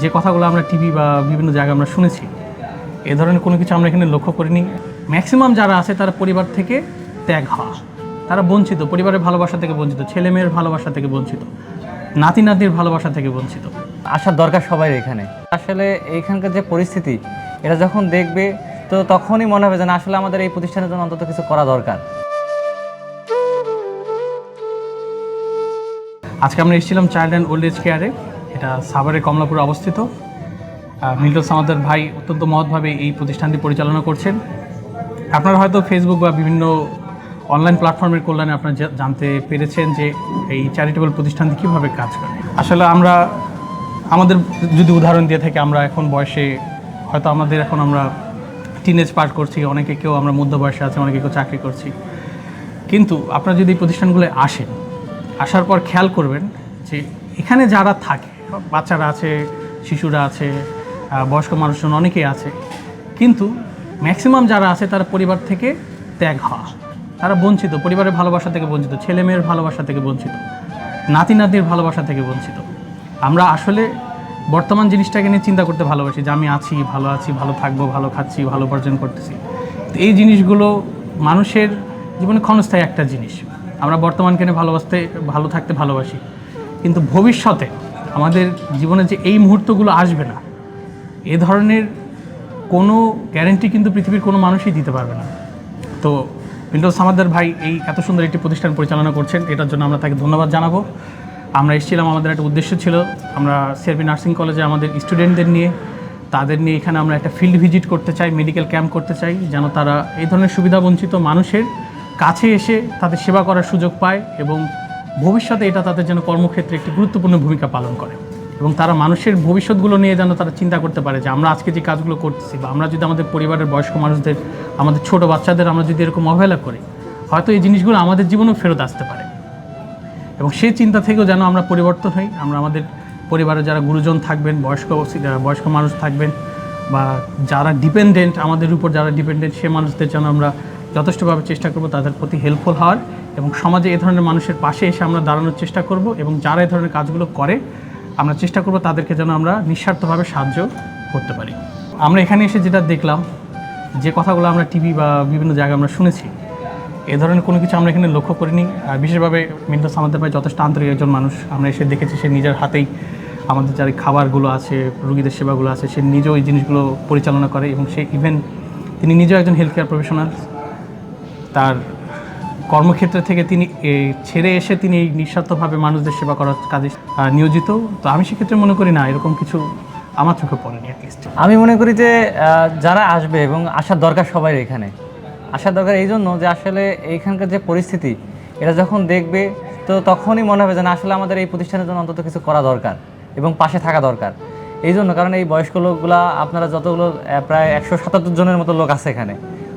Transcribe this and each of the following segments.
যে কথাগুলো আমরা টিভি বা বিভিন্ন জায়গায় আমরা শুনেছি এ ধরনের কোনো কিছু আমরা এখানে লক্ষ্য করিনি। ম্যাক্সিমাম যারা আছে তারা পরিবার থেকে ত্যাগ হওয়া। তারা বঞ্চিত পরিবারের ভালোবাসা থেকে বঞ্চিত ছেলে মেয়ের ভালোবাসা থেকে বঞ্চিত নাতি নাতির ভালোবাসা থেকে বঞ্চিত। আসার দরকার সবাই এখানে। আসলে এইখানকার যে পরিস্থিতি এটা যখন দেখবে তো তখনই মনে হবে যে না আসলে আমাদের এই প্রতিষ্ঠানের জন্য অন্তত কিছু করা দরকার। আজকে আমরা এসেছিলাম চাইল্ড অ্যান্ড ওল্ড এজ কেয়ারে এটা সাভারের কমলাপুরে অবস্থিত। মিল্টন সামাদের ভাই অত্যন্ত মহৎভাবে এই প্রতিষ্ঠানটি পরিচালনা করছেন। আপনারা হয়তো ফেসবুক বা বিভিন্ন অনলাইন প্ল্যাটফর্মের কল্যাণে আপনারা জানতে পেরেছেন যে এই চ্যারিটেবল প্রতিষ্ঠানটি কীভাবে কাজ করে। আসলে আমরা, আমাদের যদি উদাহরণ দিয়ে থাকি, আমরা এখন বয়সে, হয়তো আমাদের এখন আমরা টিনেজ পার করছি, অনেকে কেউ আমরা মধ্য বয়সে আছে, অনেকে কেউ চাকরি করছি। কিন্তু আপনারা যদি এই প্রতিষ্ঠানগুলো আসেন, আসার পর খেয়াল করবেন যে এখানে যারা থাকে, বাচ্চারা আছে, শিশুরা আছে বয়স্ক মানুষজন অনেকেই আছে, কিন্তু ম্যাক্সিমাম যারা আছে তারা পরিবার থেকে ত্যাগ হওয়া। তারা বঞ্চিত, পরিবারের ভালোবাসা থেকে বঞ্চিত ছেলে মেয়ের ভালোবাসা থেকে বঞ্চিত নাতি নাতির ভালোবাসা থেকে বঞ্চিত। আমরা আসলে বর্তমান জিনিসটাকে নিয়ে চিন্তা করতে ভালোবাসি যে আমি আছি, ভালো আছি, ভালো থাকব, ভালো খাচ্ছি, ভালো উপার্জন করতেছি। এই জিনিসগুলো মানুষের জীবনে ক্ষণস্থায়ী একটা জিনিস। আমরা বর্তমানকে নিয়ে ভালোবাসতে, ভালো থাকতে ভালোবাসি। কিন্তু ভবিষ্যতে আমাদের জীবনে যে এই মুহূর্তগুলো আসবে না, এ ধরনের কোনো গ্যারেন্টি কিন্তু পৃথিবীর কোনো মানুষই দিতে পারবে না। তো মিন্টু সামাদার ভাই এই এত সুন্দর একটি প্রতিষ্ঠান পরিচালনা করছেন, এটার জন্য আমরা তাকে ধন্যবাদ জানাব। আমরা এসেছিলাম, আমাদের একটা উদ্দেশ্য ছিল, আমরা সিআরবি নার্সিং কলেজে আমাদের স্টুডেন্টদের নিয়ে, তাদের নিয়ে এখানে আমরা একটা ফিল্ড ভিজিট করতে চাই মেডিকেল ক্যাম্প করতে চাই, যেন তারা এই ধরনের সুবিধা বঞ্চিত মানুষের কাছে এসে তাদের সেবা করার সুযোগ পায় এবং ভবিষ্যতে এটা তাদের যেন কর্মক্ষেত্রে একটি গুরুত্বপূর্ণ ভূমিকা পালন করে। এবং তারা মানুষের ভবিষ্যৎগুলো নিয়ে যেন তারা চিন্তা করতে পারে যে আমরা আজকে যে কাজগুলো করতেছি বা আমরা যদি আমাদের পরিবারের বয়স্ক মানুষদের, আমাদের ছোট বাচ্চাদের আমরা যদি এরকম অবহেলা করি, হয়তো এই জিনিসগুলো আমাদের জীবনেও ফেরত আসতে পারে। এবং সেই চিন্তা থেকেও যেন আমরা পরিবর্তন হই, আমরা আমাদের পরিবারে যারা গুরুজন থাকবেন, বয়স্ক বয়স্ক মানুষ থাকবেন বা যারা ডিপেন্ডেন্ট আমাদের উপর যারা ডিপেন্ডেন্ট সে মানুষদের যেন আমরা যথেষ্টভাবে চেষ্টা করব তাদের প্রতি হেল্পফুল হওয়ার। এবং সমাজে এ ধরনের মানুষের পাশে এসে আমরা দাঁড়ানোর চেষ্টা করব এবং যারা এ ধরনের কাজগুলো করে, আমরা চেষ্টা করব তাদেরকে যেন আমরা নিঃস্বার্থভাবে সাহায্য করতে পারি। আমরা এখানে এসে যেটা দেখলাম, যে কথাগুলো আমরা টিভি বা বিভিন্ন জায়গায় আমরা শুনেছি, এ ধরনের কোনো কিছু আমরা এখানে লক্ষ্য করিনি। বিশেষভাবে মিন্টু সামাদের ভাই যথেষ্ট আন্তরিক একজন মানুষ। আমরা এসে দেখেছি সে নিজের হাতেই আমাদের যার খাবারগুলো আছে, রুগীদের সেবাগুলো আছে, সে নিজেও এই জিনিসগুলো পরিচালনা করে এবং সে ইভেন তিনি নিজেও একজন হেলথ কেয়ার প্রফেশনাল তার কর্মক্ষেত্র থেকে তিনি ছেড়ে এসে তিনি নিঃস্বার্থভাবে মানুষদের সেবা করার কাজে নিয়োজিত। তো আমি সেক্ষেত্রে মনে করি না, এরকম কিছু আমার চোখে পড়েনি অ্যাটলিস্ট আমি মনে করি যে যারা আসবে এবং আসার দরকার সবাই এখানে। আসার দরকার এই জন্য যে আসলে এইখানকার যে পরিস্থিতি এটা যখন দেখবে, তো তখনই মনে হবে যে না, আসলে আমাদের এই প্রতিষ্ঠানের জন্য অন্তত কিছু করা দরকার এবং পাশে থাকা দরকার। এই জন্য কারণ এই বয়স্ক লোকগুলা, আপনারা যতগুলো প্রায় একশো সাতাত্তর জনের মতো লোক আছে এখানে।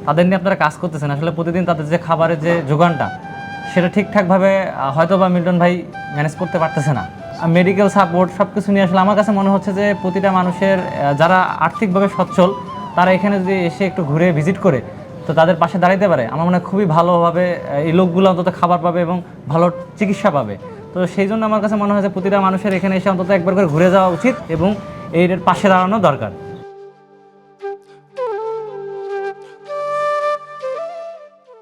তাদের নিয়ে আপনারা কাজ করতেছেন, আসলে প্রতিদিন তাদের যে খাবারের যে যোগানটা, সেটা ঠিকঠাকভাবে হয়তো বা মিল্টন ভাই ম্যানেজ করতে পারতেছে না। মেডিকেল সাপোর্ট সব কিছু নিয়ে আসলে আমার কাছে মনে হচ্ছে যে, প্রতিটা মানুষের যারা আর্থিকভাবে সচ্ছল, তারা এখানে যদি এসে একটু ঘুরে ভিজিট করে, তো তাদের পাশে দাঁড়াইতে পারে। আমার মনে হয় খুবই ভালোভাবে এই লোকগুলো অন্তত খাবার পাবে এবং ভালো চিকিৎসা পাবে। তো সেই জন্য আমার কাছে মনে হয় যে, প্রতিটা মানুষের এখানে এসে অন্তত একবার করে ঘুরে যাওয়া উচিত এবং এর পাশে দাঁড়ানো দরকার।